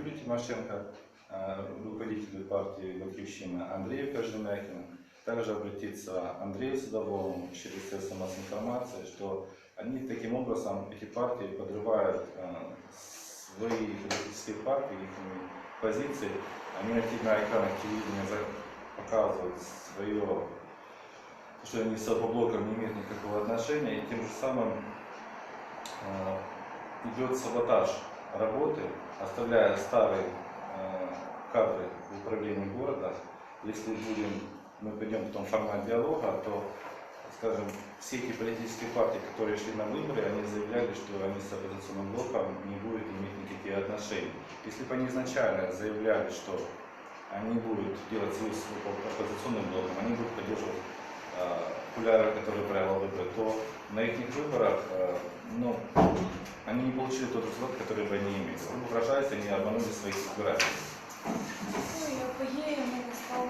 Юрий Тимошенко, э, руководителю партии «Батьковщина» Андрей Кожемякин, также обратиться Андрею Садовому через средства массовой информации, что они таким образом, эти партии подрывают э, свои политические партии, их позиции, они на, экранах телевидения показывают свое, что они с блоком не имеют никакого отношения, и тем же самым э, идет саботаж работы, оставляя старые э, кадры в управлении города. Если будем, мы пойдем в том формат диалога, то, скажем, все эти политические партии, которые шли на выборы, они заявляли, что они с оппозиционным блоком не будут иметь никаких отношений. Если бы они изначально заявляли, что они будут делать союз с оппозиционным блоком, они будут поддерживать э, Куляра, который правил выборы, то на их выборах э, ну, они не получили тот результат, который бы они имели. Они угрожают, они обманули своих избирателей.